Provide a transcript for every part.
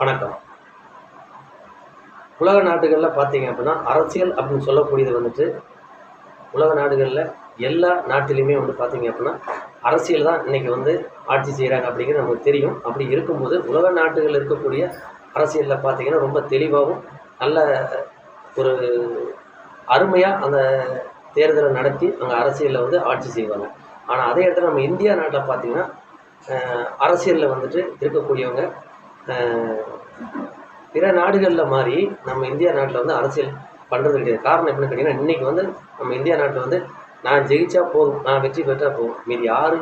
வணக்கம். உலக நாடுகளில் பார்த்தீங்க அப்படின்னா அரசியல் அப்படின்னு சொல்லக்கூடியது வந்துட்டு உலக நாடுகளில் எல்லா நாட்டிலையுமே வந்து பார்த்தீங்க அப்படின்னா அரசியல் தான் இன்னைக்கு வந்து ஆட்சி செய்கிறாங்க அப்படிங்கிறது நமக்கு தெரியும். அப்படி இருக்கும்போது உலக நாடுகளில் இருக்கக்கூடிய அரசியலில் பார்த்தீங்கன்னா ரொம்ப தெளிவாகவும் நல்ல ஒரு அருமையாக அந்த தேர்தலை நடத்தி அங்கே அரசியலில் வந்து ஆட்சி செய்வாங்க. ஆனால் அதே இடத்துல நம்ம இந்தியா நாட்டில் பார்த்திங்கன்னா அரசியலில் வந்துட்டு இருக்கக்கூடியவங்க பிற நாடுகளில் மாதிரி நம்ம இந்தியா நாட்டில் வந்து அரசியல் பண்ணுறது கிடையாது காரணம் எப்படின்னு கேட்டிங்கன்னா இன்றைக்கி வந்து நம்ம இந்தியா நாட்டில் வந்து நான் ஜெயிச்சா போதும் நான் வெற்றி பெற்றால் போதும். மீதி யார்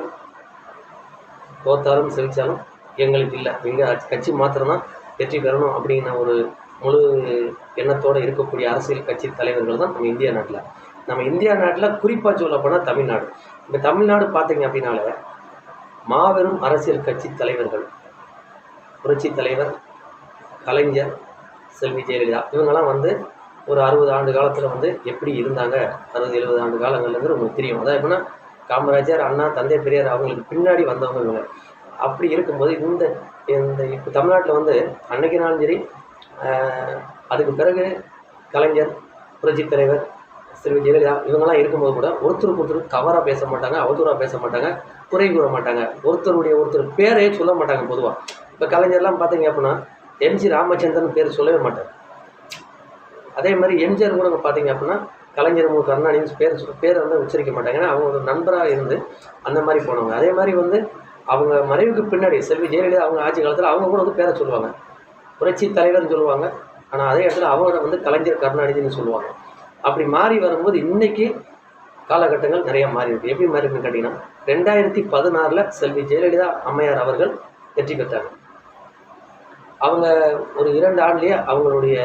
தோத்தாலும் செவிச்சாலும் எங்களுக்கு இல்லை. எங்கள் கட்சி மாத்திரம்தான் வெற்றி பெறணும் அப்படிங்கிற ஒரு முழு எண்ணத்தோடு இருக்கக்கூடிய அரசியல் கட்சி தலைவர்கள் தான் நம்ம இந்தியா நாட்டில். நம்ம இந்தியா நாட்டில் குறிப்பாக சொல்லப்போனால் தமிழ்நாடு. இந்த தமிழ்நாடு பார்த்தீங்க அப்படின்னால மாபெரும் அரசியல் கட்சி தலைவர்கள் புரட்சி தலைவர் கலைஞர் செல்வி ஜெயலலிதா. இவங்கெல்லாம் வந்து ஒரு அறுபது ஆண்டு காலத்தில் வந்து எப்படி இருந்தாங்க? அறுபது எழுபது ஆண்டு காலங்கள்லேருந்து உங்களுக்கு தெரியும். அதான் எப்படின்னா காமராஜர் அண்ணா தந்தை பெரியார் அவங்களுக்கு பின்னாடி வந்தவங்க இவங்க. அப்படி இருக்கும்போது இந்த இந்த இப்போ தமிழ்நாட்டில் வந்து அன்னைக்குனாலும் சரி அதுக்கு பிறகு கலைஞர் புரட்சி தலைவர் செல்வி ஜெயலலிதா இவங்கெல்லாம் இருக்கும்போது கூட ஒருத்தருக்கு ஒருத்தர் தவறாக பேச மாட்டாங்க அவதூறாக பேச மாட்டாங்க குறை கூற மாட்டாங்க. ஒருத்தருடைய ஒருத்தர் பேரையே சொல்ல மாட்டாங்க பொதுவாக இப்போ கலைஞர்லாம் பார்த்தீங்க அப்படின்னா எம்ஜி ராமச்சந்திரன் பேர் சொல்லவே மாட்டார். அதே மாதிரி எம்ஜிஆர் கூட பார்த்தீங்க அப்படின்னா கலைஞர் மு கருணாநிதி பேர் பேர் வந்து உச்சரிக்க மாட்டாங்க. ஏன்னா அவங்க ஒரு நண்பராக இருந்து அந்த மாதிரி போனவங்க. அதே மாதிரி வந்து அவங்க மறைவுக்கு பின்னாடி செல்வி ஜெயலலிதா அவங்க ஆட்சி காலத்தில் அவங்க கூட வந்து பேரை சொல்லுவாங்க. புரட்சி தலைவர்னு சொல்லுவாங்க. ஆனால் அதே இடத்துல அவரை வந்து கலைஞர் கருணாநிதினு சொல்லுவாங்க. அப்படி மாறி வரும்போது இன்றைக்கி காலகட்டங்கள் நிறையா மாறி இருக்குது எப்படி மாறி இருக்குன்னு கேட்டிங்கன்னா ரெண்டாயிரத்தி பதினாறில் செல்வி ஜெயலலிதா அம்மையார் அவர்கள் வெற்றி பெற்றாங்க. அவங்க ஒரு இரண்டு ஆண்டுலேயே அவங்களுடைய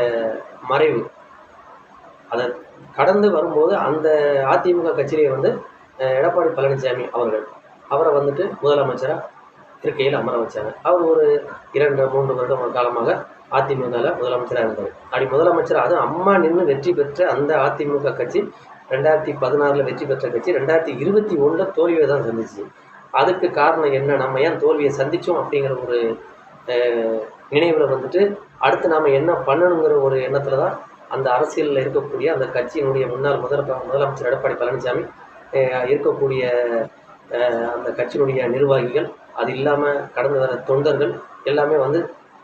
மறைவு. அதை கடந்து வரும்போது அந்த அதிமுக கட்சியிலே வந்து எடப்பாடி பழனிசாமி அவர்கள் அவரை வந்துட்டு முதலமைச்சராக இருக்கையில் அமர வச்சாங்க அவர் ஒரு இரண்டு மூன்று வருடம் காலமாக அதிமுகவில் முதலமைச்சராக இருந்தார். அப்படி முதலமைச்சர் அதுவும் அம்மா நின்று வெற்றி பெற்ற அந்த அதிமுக கட்சி ரெண்டாயிரத்தி பதினாறில் வெற்றி பெற்ற கட்சி ரெண்டாயிரத்தி இருபத்தி ஒன்றில் தோல்வியை தான் சந்திச்சு. அதுக்கு காரணம் என்ன? நம்ம ஏன் தோல்வியை சந்தித்தோம் அப்படிங்கிற ஒரு நினைவில் வந்துட்டு அடுத்து நாம் என்ன பண்ணணுங்கிற ஒரு எண்ணத்தில் தான் அந்த அரசியலில் இருக்கக்கூடிய அந்த கட்சியினுடைய முன்னாள் முதல் முதலமைச்சர் எடப்பாடி பழனிசாமி இருக்கக்கூடிய அந்த கட்சியினுடைய நிர்வாகிகள் அது இல்லாமல் கடந்து வர தொண்டர்கள் எல்லாமே வந்து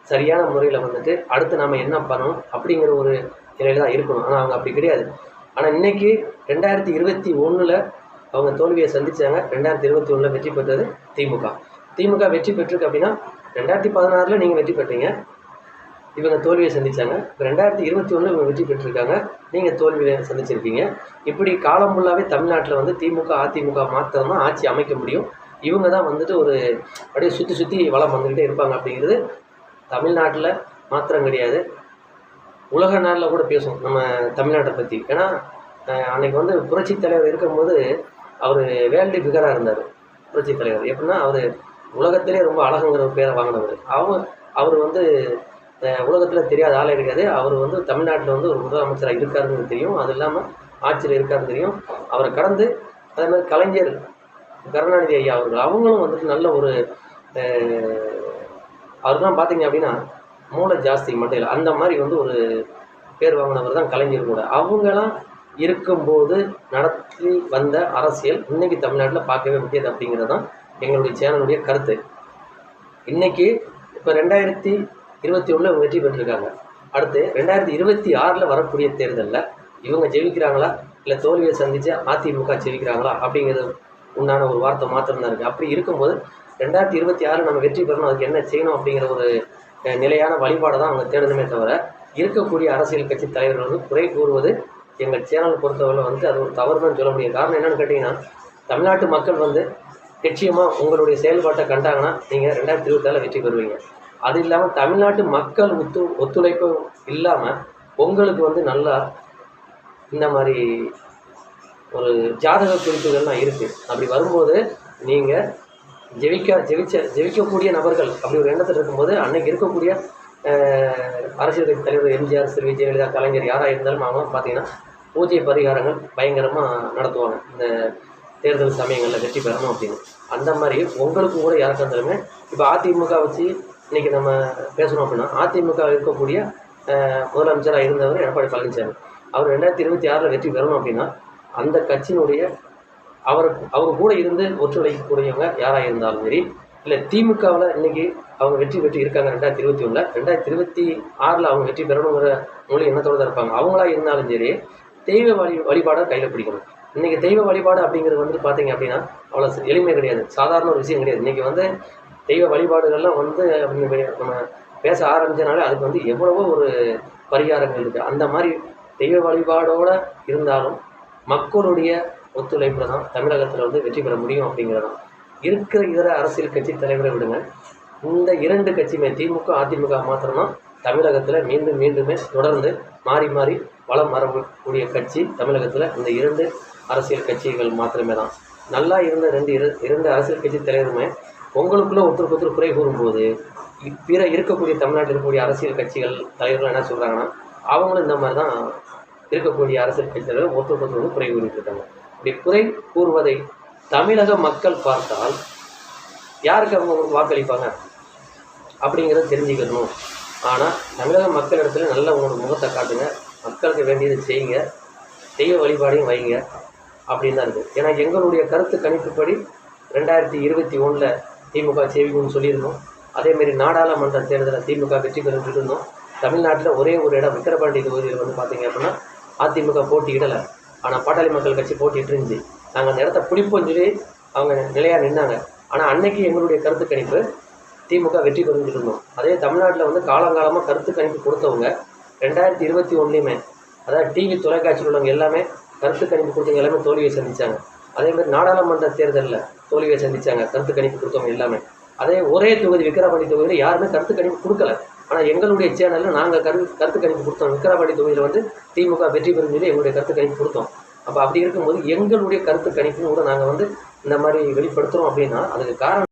சரியான முறையில் வந்துட்டு அடுத்து நாம் என்ன பண்ணணும் அப்படிங்கிற ஒரு நிலையில் தான் இருக்கணும். ஆனால் அவங்க அப்படி கிடையாது. ஆனால் இன்னைக்கு ரெண்டாயிரத்தி இருபத்தி ஒன்றில் அவங்க தோல்வியை சந்தித்தாங்க ரெண்டாயிரத்தி இருபத்தி ஒன்றில் வெற்றி பெற்றது திமுக திமுக வெற்றி பெற்றிருக்கு அப்படின்னா ரெண்டாயிரத்தி பதினாறில் நீங்கள் வெற்றி பெற்றீங்க. இவங்க தோல்வியை சந்திச்சாங்க. இப்போ ரெண்டாயிரத்தி இருபத்தி ஒன்றில் இவங்க வெற்றி பெற்றிருக்காங்க. நீங்கள் தோல்வியை சந்திச்சிருக்கீங்க. இப்படி காலம் ஃபுல்லாகவே தமிழ்நாட்டில் வந்து திமுக அதிமுக மாத்திரம் தான் ஆட்சி அமைக்க முடியும். இவங்க தான் வந்துட்டு ஒரு அப்படியே சுற்றி சுற்றி வளம் வந்துக்கிட்டே இருப்பாங்க அப்படிங்கிறது தமிழ்நாட்டில் மாத்திரம் கிடையாது. உலக நாளில் கூட பேசும் நம்ம தமிழ்நாட்டை பற்றி ஏன்னா அன்னைக்கு வந்து புரட்சி தலைவர் இருக்கும்போது அவர் வேல்டு பிகராக இருந்தார். புரட்சி தலைவர். எப்படின்னா அவர் உலகத்திலே ரொம்ப அழகுங்கிற ஒரு பேரை வாங்கினவர். அவங்க அவர் வந்து உலகத்தில் தெரியாத ஆளே கிடையாது. அவர் வந்து தமிழ்நாட்டில் வந்து ஒரு முதலமைச்சராக இருக்காருன்னு தெரியும். அது இல்லாமல் ஆட்சியில் இருக்காருன்னு தெரியும். அவரை கடந்து அதே மாதிரி கலைஞர் கருணாநிதி ஐயா அவர்கள் அவங்களும் வந்துட்டு நல்ல ஒரு அவர்லாம் பார்த்தீங்க அப்படின்னா மூளை ஜாஸ்தி மண்டையில். அந்த மாதிரி வந்து ஒரு பேர் வாங்கினவர் தான் கலைஞர் கூட. அவங்களாம் இருக்கும்போது நடத்தி வந்த அரசியல் இன்றைக்கி தமிழ்நாட்டில் பார்க்கவே முடியாது அப்படிங்கிறது தான் எங்களுடைய சேனலுடைய கருத்து. இன்றைக்கி இப்போ ரெண்டாயிரத்தி இருபத்தி ஒன்றில் வெற்றி பெற்றிருக்காங்க. அடுத்து ரெண்டாயிரத்தி இருபத்தி ஆறில் வரக்கூடிய தேர்தலில் இவங்க ஜெயிக்கிறாங்களா? இல்லை தோல்வியை சந்தித்து அதிமுக ஜெயிக்கிறாங்களா? அப்படிங்கிறது உண்டான ஒரு வார்த்தை மாத்திரம் தான் இருக்குது அப்படி இருக்கும்போது ரெண்டாயிரத்தி இருபத்தி ஆறு நம்ம வெற்றி பெறணும். அதுக்கு என்ன செய்யணும் அப்படிங்கிற ஒரு நிலையான வழிபாடை தான் அவங்க தேடணுமே தவிர இருக்கக்கூடிய அரசியல் கட்சி தலைவர்கள் வந்து குறை கூறுவது எங்கள் சேனல் பொறுத்தவரை வந்து அது ஒரு தவறுன்னு சொல்ல முடியும் காரணம் என்னென்னு கேட்டிங்கன்னா தமிழ்நாட்டு மக்கள் வந்து நிச்சயமாக உங்களுடைய செயல்பாட்டை கண்டாங்கன்னா நீங்கள் ரெண்டாயிரத்தி இருபத்தாறில் வெற்றி பெறுவீங்க. அது இல்லாமல் தமிழ்நாட்டு மக்கள் ஒத்து ஒத்துழைப்பு இல்லாமல் உங்களுக்கு வந்து நல்லா இந்த மாதிரி ஒரு ஜாதக குறிப்புகள்லாம் இருக்குது அப்படி வரும்போது நீங்கள் ஜெயிக்க ஜெயிச்ச ஜெயிக்கக்கூடிய நபர்கள் அப்படி ஒரு எண்ணத்தில் இருக்கும்போது அன்னைக்கு இருக்கக்கூடிய அரசியல் தலைவர் எம்ஜிஆர் ஸ்ரீ ஜெயலலிதா கலைஞர் யாராக இருந்தாலும் அவங்க பார்த்தீங்கன்னா பூஜை பரிகாரங்கள் பயங்கரமாக நடத்துவாங்க. இந்த தேர்தல் சமயங்களில் வெற்றி பெறணும் அப்படின்னு. அந்த மாதிரி உங்களுக்கு கூட யாருக்கா இருந்தாலுமே இப்போ அதிமுக வச்சு இன்னைக்கு நம்ம பேசணும் அப்படின்னா அதிமுக இருக்கக்கூடிய முதலமைச்சராக இருந்தவர் எடப்பாடி பழனிசாமி. அவர் ரெண்டாயிரத்தி இருபத்தி ஆறில் வெற்றி பெறணும் அப்படின்னா அந்த கட்சியினுடைய அவர் அவங்க கூட இருந்து ஒற்றுழைக்கக்கூடியவங்க யாராக இருந்தாலும் சரி இல்லை திமுகவில் இன்னைக்கு அவங்க வெற்றி பெற்று இருக்காங்க ரெண்டாயிரத்தி இருபத்தி ஒன்றில் ரெண்டாயிரத்தி இருபத்தி ஆறில் அவங்க வெற்றி பெறணுங்கிற மொழி எண்ணத்தோடு தான் இருப்பாங்க. அவங்களா இருந்தாலும் சரி தெய்வ வழி வழிபாடை கையில் பிடிக்கணும். இன்றைக்கி தெய்வ வழிபாடு அப்படிங்கிறது வந்து பார்த்தீங்க அப்படின்னா அவ்வளோ எளிமை கிடையாது. சாதாரண ஒரு விஷயம் கிடையாது. இன்னைக்கு வந்து தெய்வ வழிபாடுகள்லாம் வந்து நம்ம பேச ஆரம்பிச்சனாலே அதுக்கு வந்து எவ்வளவோ ஒரு பரிகாரங்கள் இருக்குது அந்த மாதிரி தெய்வ வழிபாடோடு இருந்தாலும் மக்களுடைய ஒத்துழைப்பில் தான் தமிழகத்தில் வந்து வெற்றி பெற முடியும் அப்படிங்கிறதான். இருக்கிற இதர அரசியல் கட்சி தலைவரை விடுங்க. இந்த இரண்டு கட்சியுமே திமுக அதிமுக மாத்திரம்தான் தமிழகத்தில் மீண்டும் மீண்டுமே தொடர்ந்து மாறி மாறி வளம் வரக்கூடிய கட்சி தமிழகத்தில். இந்த இரண்டு அரசியல் கட்சிகள் மாத்திரமே தான் நல்லா இருந்த ரெண்டு இரு இரண்டு அரசியல் கட்சி தலைவருமே உங்களுக்குள்ளே ஒருத்தருக்கு ஒருத்தர் குறை கூறும்போது பிற இருக்கக்கூடிய தமிழ்நாட்டில் இருக்கக்கூடிய அரசியல் கட்சிகள் தலைவர்கள் என்ன சொல்கிறாங்கன்னா அவங்களும் இந்த மாதிரி தான் இருக்கக்கூடிய அரசியல் கட்சி தலைவர் ஒருத்தருக்கு ஒருத்தர் வந்து குறை கூறிட்டு இருக்காங்க. இப்படி குறை கூறுவதை தமிழக மக்கள் பார்த்தால் யாருக்கு அவங்க வாக்களிப்பாங்க? அப்படிங்கிறத தெரிஞ்சுக்கணும். ஆனால் தமிழக மக்களிடத்துல நல்ல உங்களோட முகத்தை காட்டுங்க. மக்களுக்கு வேண்டியதை செய்யுங்க. தெய்வ வழிபாடையும் வைங்க. அப்படின்னு தான் இருக்குது ஏன்னா எங்களுடைய கருத்து கணிப்புப்படி ரெண்டாயிரத்தி இருபத்தி ஒன்றில் திமுக சேவிக்கும்னு சொல்லியிருந்தோம். அதேமாரி நாடாளுமன்ற தேர்தலில் திமுக வெற்றி பெறும் இருந்தோம். தமிழ்நாட்டில் ஒரே ஒரு இடம் விக்கிரபாண்டி தொகுதியில் வந்து பார்த்தீங்க அப்படின்னா அதிமுக போட்டியிடலை. ஆனால் பாட்டாளி மக்கள் கட்சி போட்டிட்டு இருந்துச்சு. நாங்கள் அந்த இடத்த பிடிப்போம் சொல்லி அவங்க நிலையாக நின்னாங்க. ஆனால் அன்னைக்கு எங்களுடைய கருத்து கணிப்பு திமுக வெற்றி பெறும் இருந்தோம். அதே தமிழ்நாட்டில் வந்து காலங்காலமாக கருத்து கணிப்பு கொடுத்தவங்க ரெண்டாயிரத்தி இருபத்தி ஒன்றுலையுமே அதாவது டிவி தொலைக்காட்சியில் உள்ளவங்க எல்லாமே கருத்து கணிப்பு கொடுத்தவங்க எல்லாமே தோல்வியை சந்திச்சாங்க. அதே மாதிரி நாடாளுமன்ற தேர்தலில் தோல்வியை சந்தித்தாங்க கருத்து கணிப்பு கொடுத்தவங்க எல்லாமே. அதே ஒரே தொகுதி விக்கிரவாண்டி தொகுதியில் யாருமே கருத்து கணிப்பு கொடுக்கல. ஆனால் எங்களுடைய சேனலில் நாங்கள் கரு கருத்து கணிப்பு கொடுத்தோம். விக்கிரவாண்டி தொகுதியில் வந்து திமுக வெற்றி பெறும் சொல்லி எங்களுடைய கருத்து கணிப்பு கொடுத்தோம். அப்போ அப்படி இருக்கும்போது எங்களுடைய கருத்து கணிப்புன்னு கூட நாங்கள் வந்து இந்த மாதிரி வெளிப்படுத்துகிறோம் அப்படின்னா அதுக்கு காரணம்